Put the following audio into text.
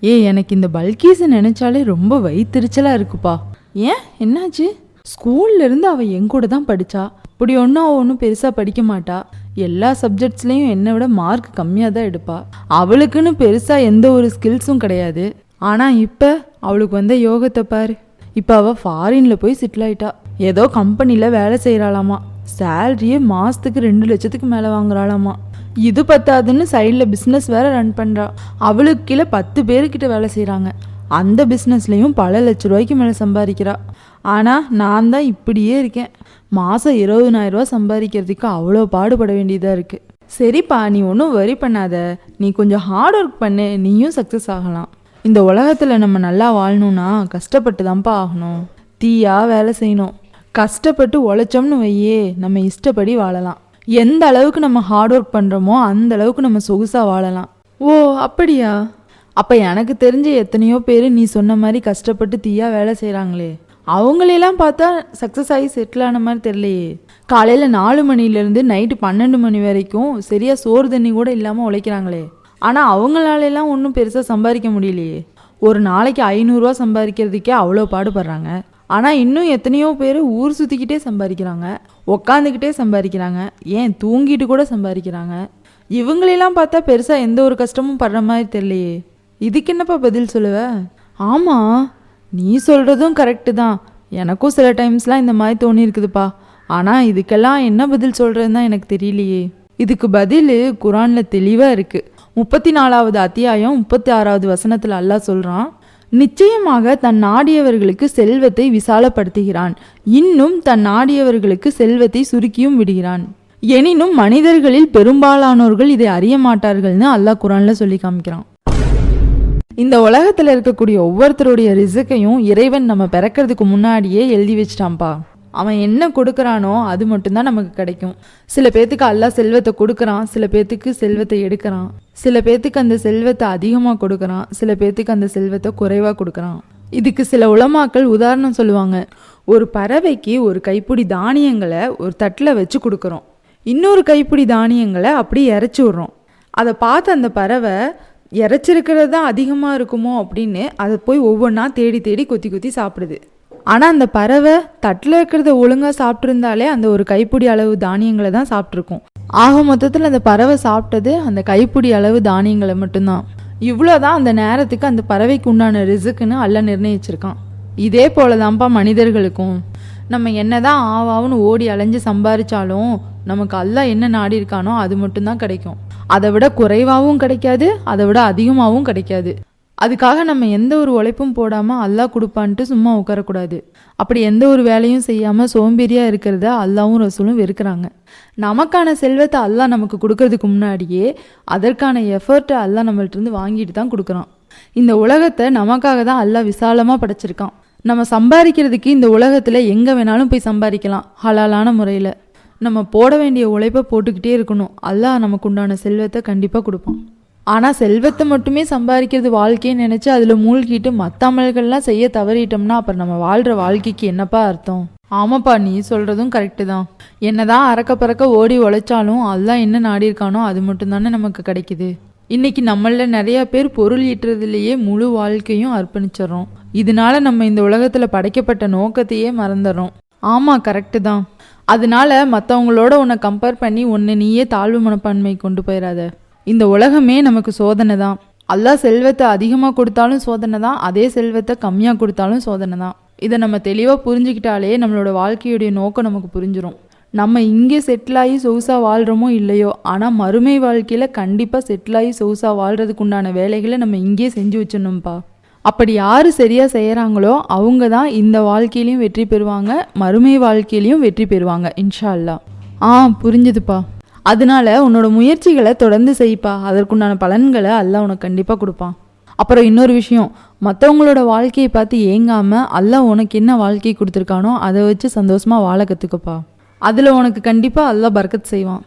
ஏய் எனக்கு இந்த பல்கீஸை நினைச்சாலே ரொம்ப வயிற்றுச்சலாக இருக்குப்பா. ஏன்? என்னாச்சு? ஸ்கூல்லேருந்து அவள் என் கூட தான் படித்தா இப்படி ஒன்றும் அவள் ஒன்றும் பெருசாக படிக்க மாட்டா. எல்லா சப்ஜெக்ட்ஸ்லேயும் என்னை விட மார்க் கம்மியாக தான் எடுப்பா. அவளுக்குன்னு பெருசாக எந்த ஒரு ஸ்கில்ஸும் கிடையாது. ஆனால் இப்போ அவளுக்கு வந்த யோகத்தை பாரு. இப்போ அவள் ஃபாரினில் போய் செட்டில் ஆயிட்டா. ஏதோ கம்பெனியில் வேலை செய்கிறாளாமா சேலரியே மாதத்துக்கு ரெண்டு லட்சத்துக்கு மேலே வாங்குறாளாமா. இது பத்தாதுன்னு சைடில் பிஸ்னஸ் வேற ரன் பண்ணுறா அவளுக்கு கீழே பத்து பேருக்கிட்ட வேலை செய்கிறாங்க அந்த பிஸ்னஸ்லேயும் பல லட்ச ரூபாய்க்கு மேலே சம்பாதிக்கிறா. ஆனால் நான் தான் இப்படியே இருக்கேன். மாதம் இருபதனாயிரம் ரூபா சம்பாதிக்கிறதுக்கு அவ்வளோ பாடுபட வேண்டியதாக இருக்குது சரிப்பா நீ ஒன்றும் வரி பண்ணாத. நீ கொஞ்சம் ஹார்ட் ஒர்க் பண்ணு. நீயும் சக்ஸஸ் ஆகலாம். இந்த உலகத்தில் நம்ம நல்லா வாழணும்னா கஷ்டப்பட்டு தான்ப்பா ஆகணும். தீயா வேலை செய்யணும். கஷ்டப்பட்டு உழைச்சோம்னு வையே நம்ம இஷ்டப்படி வாழலாம். எந்த அளவுக்கு நம்ம ஹார்ட் ஒர்க் பண்ணுறோமோ அந்த அளவுக்கு நம்ம சொகுசாக வாழலாம். ஓ அப்படியா? அப்போ எனக்கு தெரிஞ்ச எத்தனையோ பேர் நீ சொன்ன மாதிரி கஷ்டப்பட்டு தீயா வேலை செய்கிறாங்களே அவங்களையெல்லாம் பார்த்தா சக்ஸஸ் ஆகி செட்டில் ஆன மாதிரி தெரியலையே. காலையில் நாலு மணிலேருந்து நைட்டு பன்னெண்டு மணி வரைக்கும் சரியாக சோறு தண்ணி கூட இல்லாமல் உழைக்கிறாங்களே. ஆனால் அவங்களாலெல்லாம் ஒன்றும் பெருசாக சம்பாதிக்க முடியலையே. ஒரு நாளைக்கு ஐநூறுரூவா சம்பாதிக்கிறதுக்கே அவ்வளோ பாடுபடுறாங்க. ஆனால் இன்னும் எத்தனையோ பேர் ஊர் சுற்றிக்கிட்டே சம்பாதிக்கிறாங்க உக்காந்துக்கிட்டே சம்பாதிக்கிறாங்க ஏன் தூங்கிட்டு கூட சம்பாதிக்கிறாங்க? இவங்களெல்லாம் பார்த்தா பெருசாக எந்த ஒரு கஷ்டமும் படுற மாதிரி தெரியலையே. இதுக்கு என்னப்பா பதில் சொல்லுவ? ஆமாம் நீ சொல்கிறதும் கரெக்டு தான். எனக்கும் சில டைம்ஸ்லாம் இந்த மாதிரி தோணியிருக்குதுப்பா. ஆனால் இதுக்கெல்லாம் என்ன பதில் சொல்கிறதுன்னு தான் எனக்கு தெரியலையே. இதுக்கு பதில் குரானில் தெளிவாக இருக்குது முப்பத்தி நாலாவது அத்தியாயம் முப்பத்தி ஆறாவது வசனத்தில் அல்லாஹ் சொல்கிறான் நிச்சயமாக தன் நாடியவர்களுக்கு செல்வத்தை விசாலப்படுத்துகிறான். இன்னும் தன் நாடியவர்களுக்கு செல்வத்தை சுருக்கியும் விடுகிறான். எனினும் மனிதர்களில் பெரும்பாலானோர்கள் இதை அறிய மாட்டார்கள்னு அல்லாஹ் குரான்ல சொல்லி காமிக்கிறான். இந்த உலகத்தில் இருக்கக்கூடிய ஒவ்வொருத்தருடைய ரிசுக்கையும் இறைவன் நம்ம பிறக்கிறதுக்கு முன்னாடியே எழுதி வச்சிட்டான்ப்பா. அவன் என்ன கொடுக்குறானோ அது மட்டும்தான் நமக்கு கிடைக்கும். சில பேத்துக்கு அல்லாஹ் செல்வத்தை கொடுக்குறான் சில பேத்துக்கு செல்வத்தை எடுக்கிறான். சில பேத்துக்கு அந்த செல்வத்தை அதிகமாக கொடுக்குறான் சில பேத்துக்கு அந்த செல்வத்தை குறைவாக கொடுக்குறான். இதுக்கு சில உலமாக்கள் உதாரணம் சொல்லுவாங்க. ஒரு பறவைக்கு ஒரு கைப்பிடி தானியங்களை ஒரு தட்டில் வச்சு கொடுக்குறோம். இன்னொரு கைப்பிடி தானியங்களை அப்படியே இறச்சி விட்றோம். அதை பார்த்து அந்த பறவை இறச்சிருக்கிறது தான் அதிகமாக இருக்குமோ? அப்படின்னு அதை போய் ஒவ்வொன்றா தேடி தேடி கொத்தி கொத்தி சாப்பிடுது. ஆனால் அந்த பறவை தட்டில் இருக்கிறத ஒழுங்காக சாப்பிட்ருந்தாலே அந்த ஒரு கைப்பிடி அளவு தானியங்களை தான் சாப்பிட்ருக்கும் ஆக மொத்தத்தில் அந்த பறவை சாப்பிட்டது அந்த கைப்பிடி அளவு தானியங்களை மட்டும்தான். இவ்வளோதான் அந்த நேரத்துக்கு அந்த பறவைக்கு உண்டான ரிசுக்குன்னு அல்ல நிர்ணயிச்சிருக்கான். இதே போல தான்ப்பா மனிதர்களுக்கும். நம்ம என்னதான் ஆவாவுன்னு ஓடி அலைஞ்சு சம்பாரிச்சாலும் நமக்கு அல்ல என்ன நாடி இருக்கானோ அது மட்டும்தான் கிடைக்கும். அதை விட குறைவாகவும் கிடைக்காது அதை விட அதிகமாகவும் கிடைக்காது. அதுக்காக நம்ம எந்த ஒரு உழைப்பும் போடாமல் அல்லாஹ் கொடுப்பான்ட்டு சும்மா உட்காரக்கூடாது. அப்படி எந்த ஒரு வேலையும் செய்யாமல் சோம்பேறியாக இருக்கிறத அல்லாவும் ரசூலும் வெறுக்கிறாங்க. நமக்கான செல்வத்தை அல்லாஹ் நமக்கு கொடுக்கறதுக்கு முன்னாடியே அதற்கான எஃபர்ட்டை அல்லாஹ் நம்மள்ட்ட இருந்து வாங்கிட்டு தான் கொடுக்குறான். இந்த உலகத்தை நமக்காக தான் அல்லாஹ் விசாலமாக படைச்சிருக்கான். நம்ம சம்பாதிக்கிறதுக்கு இந்த உலகத்தில் எங்கே வேணாலும் போய் சம்பாதிக்கலாம் ஹலாலான முறையில். நம்ம போட வேண்டிய உழைப்பை போட்டுக்கிட்டே இருக்கணும். அல்லாஹ் நமக்கு உண்டான செல்வத்தை கண்டிப்பாக கொடுப்பான். ஆனால் செல்வத்தை மட்டுமே சம்பாதிக்கிறது வாழ்க்கைன்னு நினச்சி அதில் மூழ்கிட்டு மற்ற அமல்கள்லாம் செய்ய தவறிட்டோம்னா அப்புறம் நம்ம வாழ்கிற வாழ்க்கைக்கு என்னப்பா அர்த்தம்? ஆமாப்பா நீ சொல்கிறதும் கரெக்டு தான். என்னதான் அறக்க பறக்க ஓடி உழைச்சாலும் அதெல்லாம் என்ன நாடியிருக்கானோ அது மட்டும்தானே நமக்கு கிடைக்குது. இன்னைக்கு நம்மள நிறைய பேர் பொருள் ஈட்டுறதுலேயே முழு வாழ்க்கையும் அர்ப்பணிச்சிடுறோம். இதனால நம்ம இந்த உலகத்தில் படைக்கப்பட்ட நோக்கத்தையே மறந்துடுறோம். ஆமாம் கரெக்டு தான். அதனால மற்றவங்களோட உன்னை கம்பேர் பண்ணி உன்னை நீயே தாழ்வு மனப்பான்மை கொண்டு போயிடாத இந்த உலகமே நமக்கு சோதனை தான். அல்லாஹ் செல்வத்தை அதிகமாக கொடுத்தாலும் சோதனை தான் அதே செல்வத்தை கம்மியாக கொடுத்தாலும் சோதனை தான். இதை நம்ம தெளிவாக புரிஞ்சுக்கிட்டாலே நம்மளோட வாழ்க்கையுடைய நோக்கம் நமக்கு புரிஞ்சிடும் நம்ம இங்கே செட்டில் ஆகி சொகுசாக வாழ்கிறோமோ இல்லையோ ஆனால் மறுமை வாழ்க்கையில் கண்டிப்பாக செட்டில் ஆகி சொகுசாக வாழ்கிறதுக்கு உண்டான வேலைகளை நம்ம இங்கேயே செஞ்சு வச்சிடணும்ப்பா அப்படி யார் சரியாக செய்கிறாங்களோ அவங்க தான் இந்த வாழ்க்கையிலையும் வெற்றி பெறுவாங்க மறுமை வாழ்க்கையிலையும் வெற்றி பெறுவாங்க இன்ஷா அல்லாஹ். ஆ புரிஞ்சுதுப்பா. அதனால உன்னோட முயற்சிகளை தொடர்ந்து செய்ப்பா. அதற்குண்டான பலன்களை அல்லாஹ் உனக்கு கண்டிப்பாக கொடுப்பான் அப்புறம் இன்னொரு விஷயம் மற்றவங்களோட வாழ்க்கையை பார்த்து ஏங்காமல் அல்லாஹ் உனக்கு என்ன வாழ்க்கை கொடுத்துருக்கானோ அதை வச்சு சந்தோஷமாக வாழ கற்றுக்கப்பா அதில் உனக்கு கண்டிப்பாக அல்லாஹ் பறக்கத் செய்வான்.